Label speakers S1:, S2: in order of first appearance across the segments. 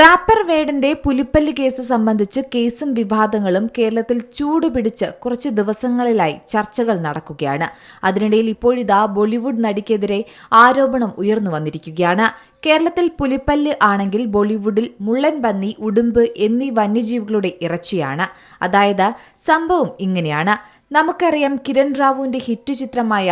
S1: Wrapper വേടന്റെ പുലിപ്പല്ല് case സംബന്ധിച്ച് കേസും വിവാദങ്ങളും കേരളത്തിൽ ചൂടുപിടിച്ച് കുറച്ച് ദിവസങ്ങളിലായി ചർച്ചകൾ നടക്കുകയാണ്. അതിനിടയിൽ ഇപ്പോഴിതാ ബോളിവുഡ് നടിക്കെതിരെ ആരോപണം ഉയർന്നു വന്നിരിക്കുകയാണ്. കേരളത്തിൽ പുലിപ്പല്ല് ആണെങ്കിൽ ബോളിവുഡിൽ മുള്ളൻ പന്നി ഉടുമ്പ് എന്നീ വന്യജീവികളുടെ ഇറച്ചിയാണ്. അതായത് സംഭവം ഇങ്ങനെയാണ്. നമുക്കറിയാം കിരൺ റാവുവിന്റെ ഹിറ്റ് ചിത്രമായ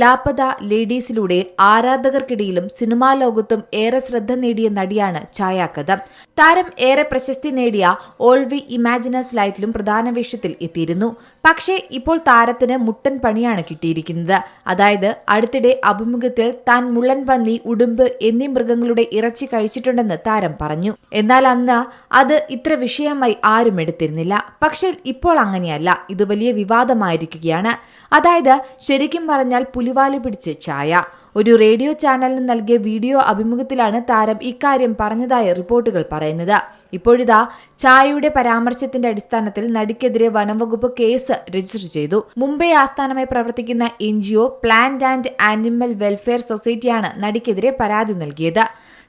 S1: ലാപ്പത ലേഡീസിലൂടെ ആരാധകർക്കിടയിലും സിനിമാ ലോകത്തും ഏറെ ശ്രദ്ധ നേടിയ നടിയാണ് ഛായാകഥ താരം ഏറെ പ്രശസ്തി നേടിയ ഓൾ വി ഇമാജിനസ് ലൈറ്റിലും പ്രധാന വേഷത്തിൽ എത്തിയിരുന്നു. പക്ഷേ ഇപ്പോൾ താരത്തിന് മുട്ടൻ പണിയാണ് കിട്ടിയിരിക്കുന്നത്. അതായത് അടുത്തിടെ അഭിമുഖത്തിൽ താൻ മുള്ളൻ പന്നി ഉടുമ്പ് എന്നീ മൃഗങ്ങളുടെ ഇറച്ചി കഴിച്ചിട്ടുണ്ടെന്ന് താരം പറഞ്ഞു. എന്നാൽ അന്ന് അത് ഇത്ര വിഷയമായി ആരും എടുത്തിരുന്നില്ല. പക്ഷേ ഇപ്പോൾ അങ്ങനെയല്ല. ഇത് വലിയ വിവാദമായിരിക്കുകയാണ് അതായത് ശരിക്കും പറഞ്ഞാൽ പുലിവാലി പിടിച്ച് ചായ. ഒരു റേഡിയോ ചാനലിന് നൽകിയ വീഡിയോ അഭിമുഖത്തിലാണ് താരം ഇക്കാര്യം പറഞ്ഞതായി റിപ്പോർട്ടുകൾ പറയുന്നത്. ഇപ്പോഴിതാ ചായയുടെ പരാമർശത്തിന്റെ അടിസ്ഥാനത്തിൽ നടിക്കെതിരെ വനംവകുപ്പ് കേസ് രജിസ്റ്റർ ചെയ്തു. മുംബൈ ആസ്ഥാനമായി പ്രവർത്തിക്കുന്ന N G O plant and animal welfare സൊസൈറ്റിയാണ് നടിക്കെതിരെ പരാതി നൽകിയത്.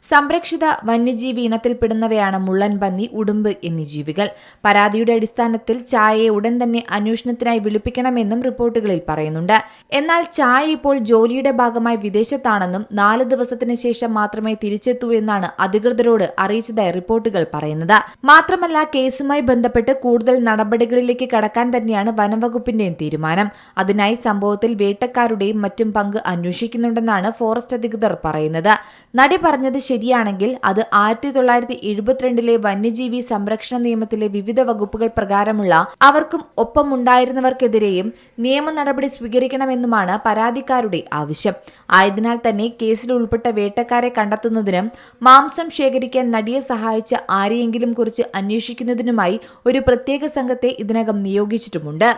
S1: സംരക്ഷിത വന്യജീവി ഇനത്തിൽപ്പെടുന്നവയാണ് മുള്ളൻ പന്നി ഉടുമ്പ് എന്നീ ജീവികൾ. പരാതിയുടെ അടിസ്ഥാനത്തിൽ ചായയെ ഉടൻ തന്നെ അന്വേഷണത്തിനായി വിളിപ്പിക്കണമെന്നും റിപ്പോർട്ടുകളിൽ പറയുന്നുണ്ട്. എന്നാൽ ചായ ഇപ്പോൾ ജോലിയുടെ ഭാഗമായി വിദേശത്താണെന്നും നാല് ദിവസത്തിന് ശേഷം മാത്രമേ തിരിച്ചെത്തൂ എന്നാണ് അധികൃതരോട് അറിയിച്ചതായി റിപ്പോർട്ടുകൾ പറയുന്നത്. മാത്രമല്ല കേസുമായി ബന്ധപ്പെട്ട് കൂടുതൽ നടപടികളിലേക്ക് കടക്കാൻ തന്നെയാണ് വനംവകുപ്പിന്റെയും തീരുമാനം. അതിനായി സംഭവത്തിൽ വേട്ടക്കാരുടെയും മറ്റും പങ്ക് അന്വേഷിക്കുന്നുണ്ടെന്നാണ് ഫോറസ്റ്റ് അധികൃതർ പറയുന്നത്. നടി പറഞ്ഞത് ശരിയാണെങ്കിൽ അത് ആയിരത്തി തൊള്ളായിരത്തി എഴുപത്തിരണ്ടിലെ വന്യജീവി സംരക്ഷണ നിയമത്തിലെ വിവിധ വകുപ്പുകൾ പ്രകാരമുള്ള അവർക്കും ഒപ്പമുണ്ടായിരുന്നവർക്കെതിരെയും നിയമ നടപടി സ്വീകരിക്കണമെന്നുമാണ് പരാതിക്കാരുടെ ആവശ്യം. ആയതിനാൽ തന്നെ കേസിൽ ഉൾപ്പെട്ട വേട്ടക്കാരെ കണ്ടെത്തുന്നതിനും മാംസം ശേഖരിക്കാൻ നടിയെ സഹായിച്ച ആരെയെങ്കിലും കുറിച്ച് അന്വേഷിക്കുന്നതിനുമായി ഒരു പ്രത്യേക സംഘത്തെ ഇതിനകം നിയോഗിച്ചിട്ടുമുണ്ട്.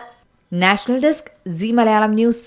S1: National desk C Malayalam news.